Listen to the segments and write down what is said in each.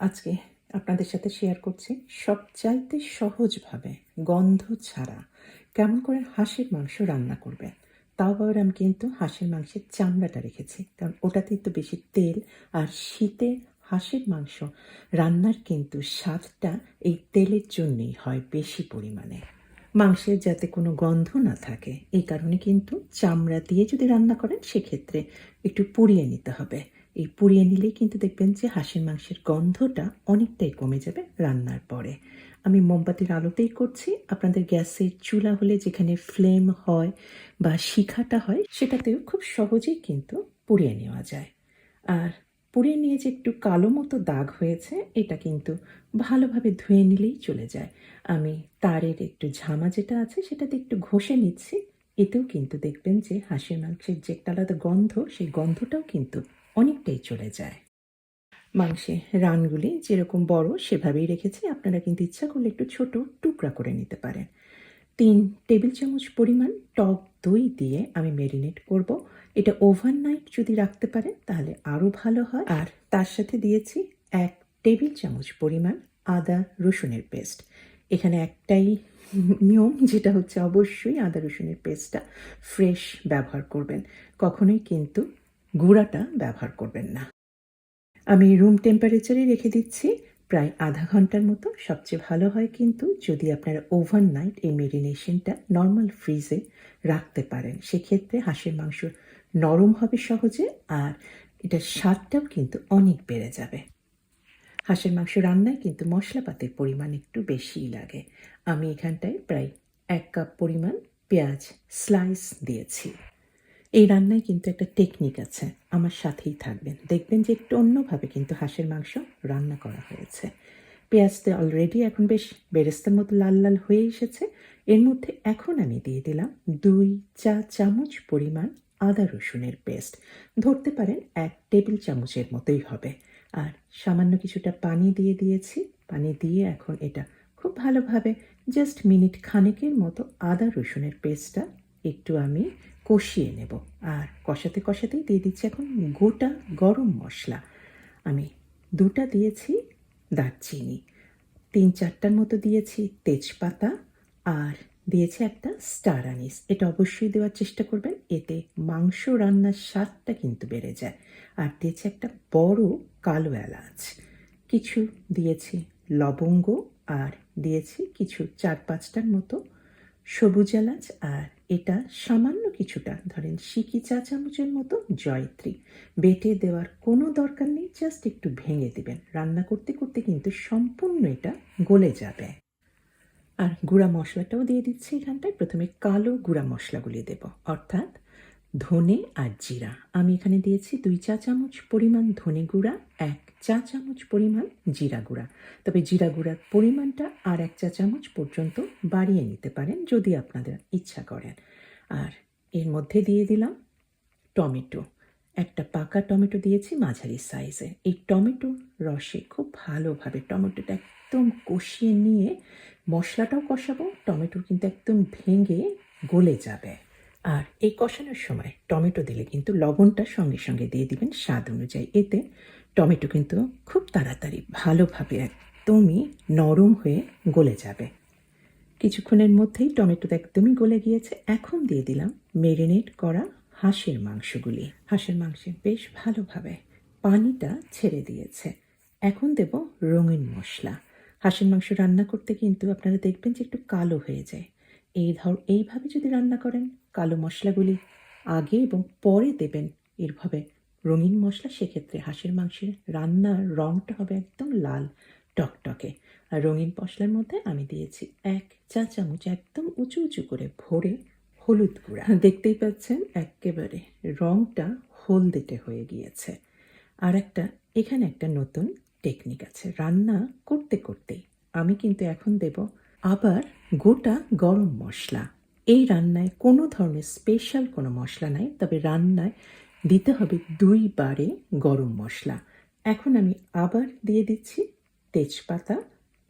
আজকে আপনাদের সাথে শেয়ার করছি সবচাইতে সহজভাবে গন্ধ ছাড়া কেমন করে হাঁসের মাংস রান্না করবেন। তাও আবার আমি কিন্তু হাঁসের মাংসের চামড়াটা রেখেছি, কারণ ওটাতেই তো বেশি তেল আর শীতে হাঁসের মাংস রান্নার কিন্তু স্বাদটা এই তেলের জন্যেই হয় বেশি পরিমাণে। মাংসের যাতে কোনো গন্ধ না থাকে, এই কারণে কিন্তু চামড়া দিয়ে যদি রান্না করেন, সেক্ষেত্রে একটু পুড়িয়ে নিতে হবে। এই পুড়িয়ে নিলেই কিন্তু দেখবেন যে হাঁসের মাংসের গন্ধটা অনেকটাই কমে যাবে রান্নার পরে। আমি মোমবাতির আলোতেই করছি। আপনাদের গ্যাসের চুলা হলে যেখানে ফ্লেম হয় বা শিখাটা হয়, সেটাতেও খুব সহজেই কিন্তু পুড়িয়ে নেওয়া যায়। আর পুড়িয়ে নিয়ে যে একটু কালো মতো দাগ হয়েছে, এটা কিন্তু ভালোভাবে ধুয়ে নিলেই চলে যায়। আমি তারের একটু ঝামা যেটা আছে, সেটাতে একটু ঘষে নিচ্ছি। এতেও কিন্তু দেখবেন যে হাঁসের মাংসের যে একটা আলাদা গন্ধ, সেই গন্ধটাও কিন্তু অনেকটাই চলে যায়। মাংসে রানগুলি যেরকম বড় সেভাবেই রেখেছি। আপনারা কিন্তু ইচ্ছা করলে একটু ছোট টুকরা করে নিতে পারেন। তিন টেবিল চামচ পরিমাণ টক দই দিয়ে আমি মেরিনেট করব। এটা ওভারনাইট যদি রাখতে পারেন তাহলে আরও ভালো হয়। আর তার সাথে দিয়েছি এক টেবিল চামচ পরিমাণ আদা রসুনের পেস্ট। এখানে একটাই নিয়ম, যেটা হচ্ছে অবশ্যই আদা রসুনের পেস্টটা ফ্রেশ ব্যবহার করবেন। কখনোই কিন্তু গুঁড়াটা ব্যবহার করবেন না। আমি রুম টেম্পারেচারে রেখে দিচ্ছি। প্রায় আধা ঘণ্টার মতো। সবচেয়ে ভালো হয় কিন্তু যদি আপনারা ওভারনাইট এই মেরিনেশনটা নর্মাল ফ্রিজে রাখতে পারেন। সেক্ষেত্রে হাঁসের মাংস নরম হবে সহজে আর এটার স্বাদটাও কিন্তু অনেক বেড়ে যাবে। হাঁসের মাংস রান্নায় কিন্তু মশলাপাতির পরিমাণ একটু বেশিই লাগে। আমি এখানটায় প্রায় এক কাপ পরিমাণ পেঁয়াজ স্লাইস দিয়েছি। এই রান্নায় কিন্তু একটা টেকনিক আছে। আমার সাথেই থাকবেন। দেখবেন যে একটু অন্যভাবে কিন্তু হাঁসের মাংস রান্না করা হয়েছে। পেঁয়াজতে অলরেডি এখন বেশ বেরেস্তার মতো লাল লাল হয়ে এসেছে। এর মধ্যে এখন আমি দিয়ে দিলাম দুই চা চামচ পরিমাণ আদা রসুনের পেস্ট। ধরতে পারেন এক টেবিল চামচের মতোই হবে। আর সামান্য কিছুটা পানি দিয়ে দিয়েছি। পানি দিয়ে এখন এটা খুব ভালোভাবে জাস্ট মিনিট খানেকের মতো আদা রসুনের পেস্টটা একটু আমি কষিয়ে নেব। আর কষাতে কষাতেই দিয়ে দিচ্ছি এখন গোটা গরম মশলা। আমি দুটা দিয়েছি দারচিনি, তিন চারটার মতো দিয়েছি তেজপাতা আর দিয়েছি একটা স্টার আনিস। এটা অবশ্যই দেওয়ার চেষ্টা করবেন, এতে মাংস রান্নার স্বাদটা কিন্তু বেড়ে যায়। আর দিয়েছি একটা বড় কালো এলাচ, কিছু দিয়েছি লবঙ্গ আর দিয়েছি কিছু চার পাঁচটার মতো সবুজ এলাচ আর এটা সামান্য কিছুটা, ধরেন সিকি চা চামচের মতো জয়ত্রী। বেটে দেওয়ার কোনো দরকার নেই, জাস্ট একটু ভেঙে দেবেন। রান্না করতে করতে কিন্তু সম্পূর্ণ এটা গলে যাবে। আর গুঁড়া মশলাটাও দিয়ে দিচ্ছি এখানটায়। প্রথমে কালো গুঁড়া মশলাগুলি দেব। অর্থাৎ ধনে আর জিরা। আমি এখানে দিয়েছি দুই চা চামচ পরিমাণ ধনে গুঁড়া, এক চা চামচ পরিমাণ জিরা গুঁড়া। তবে জিরা গুঁড়ার পরিমাণটা আর এক চা চামচ পর্যন্ত বাড়িয়ে নিতে পারেন যদি আপনাদের ইচ্ছা করেন। আর এর মধ্যে দিয়ে দিলাম টমেটো। একটা পাকা টমেটো দিয়েছি মাঝারি সাইজে। এই টমেটো রসে খুব ভালোভাবে টমেটোটা একদম কষিয়ে নিয়ে মশলাটাও কষাবো টমেটো কিন্তু একদম ভেঙে গলে যাবে। আর এই কষানোর সময় টমেটো দিলে কিন্তু লবণটা সঙ্গে সঙ্গে দিয়ে দিবেন স্বাদ অনুযায়ী। এতে টমেটো কিন্তু খুব তাড়াতাড়ি ভালোভাবে একদমই নরম হয়ে গলে যাবে। কিছুক্ষণের মধ্যেই টমেটোটা একদমই গলে গিয়েছে। এখন দিয়ে দিলাম মেরিনেট করা হাঁসের মাংসগুলি। হাঁসের মাংসে বেশ ভালোভাবে পানিটা ছেড়ে দিয়েছে। এখন দেব রঙিন মশলা। হাঁসের মাংস রান্না করতে কিন্তু আপনারা দেখবেন যে একটু কালো হয়ে যায়। এই ধর, এইভাবে যদি রান্না করেন, কালো মশলাগুলি আগে এবং পরে দেবেন এরভাবে। রঙিন মশলা সেক্ষেত্রে হাঁসের মাংসের রান্নার রঙটা হবে একদম লাল, টকটকে। আর রঙিন মশলার মধ্যে আমি দিয়েছি এক চা চামচ একদম উঁচু উঁচু করে ভরে হলুদ গুঁড়া। দেখতেই পাচ্ছেন একেবারে রঙটা হলদেটে হয়ে গিয়েছে। আর একটা, এখানে একটা নতুন টেকনিক আছে, রান্না করতে করতেই। আমি কিন্তু এখন দেব আবার গোটা গরম মশলা। এই রান্নায় কোনো ধরনের স্পেশাল কোনো মশলা নাই, তবে রান্নায় দিতে হবে দুইবারে গরম মশলা। এখন আমি আবার দিয়ে দিচ্ছি তেজপাতা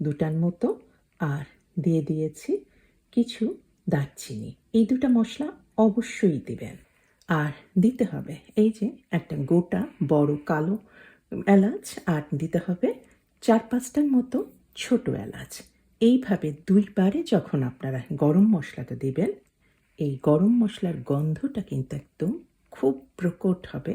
দুটার মতো আর দিয়ে দিয়েছি কিছু দারচিনি। এই দুটা মশলা অবশ্যই দিবেন। আর দিতে হবে এই যে একটা গোটা বড় কালো এলাচ, আর দিতে হবে চার পাঁচটার মতো ছোট এলাচ। এইভাবে দুইবারে যখন আপনারা গরম মশলাটা দেবেন, এই গরম মশলার গন্ধটা কিন্তু একদম খুব প্রকট হবে।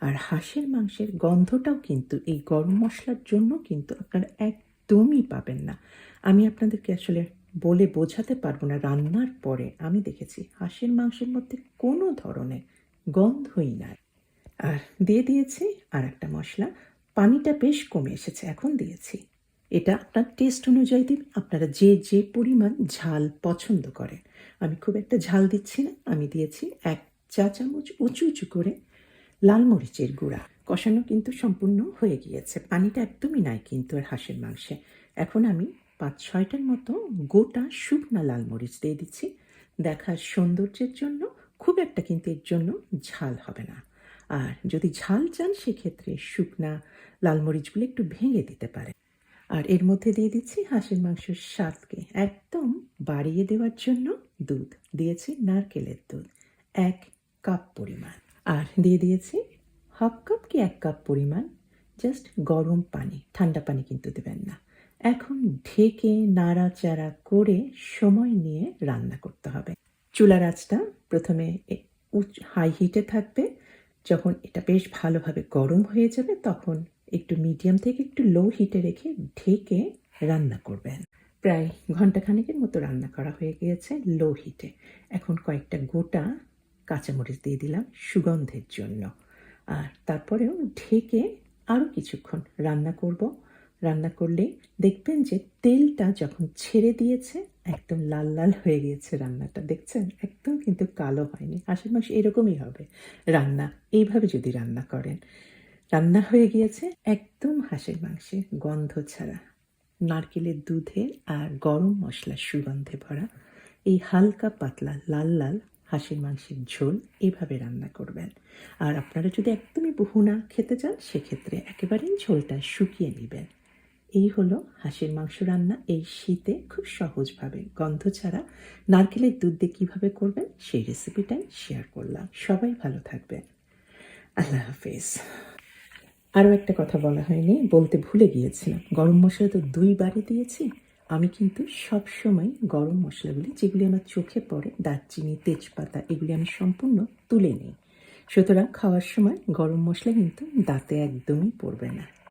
আর হাঁসের মাংসের গন্ধটাও কিন্তু এই গরম মশলার জন্য কিন্তু আপনারা একদমই পাবেন না। আমি আপনাদেরকে আসলে বলে বোঝাতে পারব না রান্নার পরে। আমি দেখেছি হাঁসের মাংসের মধ্যে কোনো ধরনের গন্ধই নাই। আর দিয়ে দিয়েছি আর একটা মশলা। পানিটা বেশ কমে এসেছে, এখন দিয়েছি। এটা আপনার টেস্ট অনুযায়ী দিন। আপনারা যে যে পরিমাণ ঝাল পছন্দ করেন। আমি খুব একটা ঝাল দিচ্ছি না। আমি দিয়েছি এক চা চামচ উঁচু উঁচু করে লাল মরিচের গুঁড়া। কষানো কিন্তু সম্পূর্ণ হয়ে গিয়েছে। পানিটা একদমই নাই কিন্তু আর হাঁসের মাংসে। এখন আমি পাঁচ, ছয়টার মতো গোটা শুকনা লাল মরিচ দিয়ে দিচ্ছি। দেখার সৌন্দর্যের জন্য খুব একটা কিন্তু এর জন্য ঝাল হবে না। আর যদি ঝাল চান, সেক্ষেত্রে শুকনা লাল মরিচগুলো একটু ভেঙে দিতে পারে আর এর মধ্যে দিয়ে দিচ্ছি হাঁসের মাংসের স্বাদকে। একদম বাড়িয়ে দেওয়ার জন্য দুধ। দিয়েছি নারকেলের দুধ। এক কাপ পরিমাণ। আর দিয়ে দিয়েছি হাফ কাপ কি এক কাপ পরিমাণ? জাস্ট গরম পানি। ঠান্ডা পানি কিন্তু দেবেন না। এখন ঢেকে নাড়াচাড়া করে সময় নিয়ে রান্না করতে হবে। চুলার আঁচটা প্রথমে হাই হিটে থাকবে। যখন এটা বেশ ভালোভাবে গরম হয়ে যাবে তখন একটু মিডিয়াম থেকে একটু লো হিটে রেখে ঢেকে রান্না করবেন। প্রায় ঘন্টাখানেকের মতো রান্না করা হয়ে গিয়েছে লো হিটে এখন কয়েকটা গোটা কাঁচামরিচ দিয়ে দিলাম সুগন্ধের জন্য। আর তারপরেও ঢেকে আরও কিছুক্ষণ রান্না করব। রান্না করলে দেখবেন যে তেলটা যখন ছেড়ে দিয়েছে, একদম লাল লাল হয়ে গিয়েছে রান্নাটা। দেখছেন? একদম কিন্তু কালো হয়নি। মাংস এরকমই হবে। রান্না এইভাবে যদি রান্না করেন রান্না হয়ে গিয়েছে একদম হাঁসের মাংসে গন্ধ ছাড়া। নারকেলের দুধের আর গরম মশলার সুগন্ধে ভরা এই হালকা পাতলা লাল লাল হাঁসের মাংসের ঝোল এভাবে রান্না করবেন। আর আপনারা যদি একদমই বহুনা খেতে চান, সেক্ষেত্রে একেবারেই ঝোলটা শুকিয়ে নেবেন। এই হলো হাঁসের মাংস রান্না। এই শীতে খুব সহজভাবে গন্ধ ছাড়া নারকেলের দুধ দিয়ে কীভাবে করবেন, সেই রেসিপিটাই শেয়ার করলাম। সবাই ভালো থাকবেন। আল্লাহ হাফিজ। আরও একটা কথা বলা হয়নি, বলতে ভুলে গিয়েছিলাম। গরম মশলা তো দুইবারে দিয়েছি। আমি কিন্তু সব সময় গরম মশলাগুলি, যেগুলি আমার চোখে পড়ে, দারচিনি, তেজপাতা, এগুলি আমি সম্পূর্ণ তুলে নিই। সুতরাং খাওয়ার সময় গরম মশলা কিন্তু দাঁতে একদমই পড়বে না।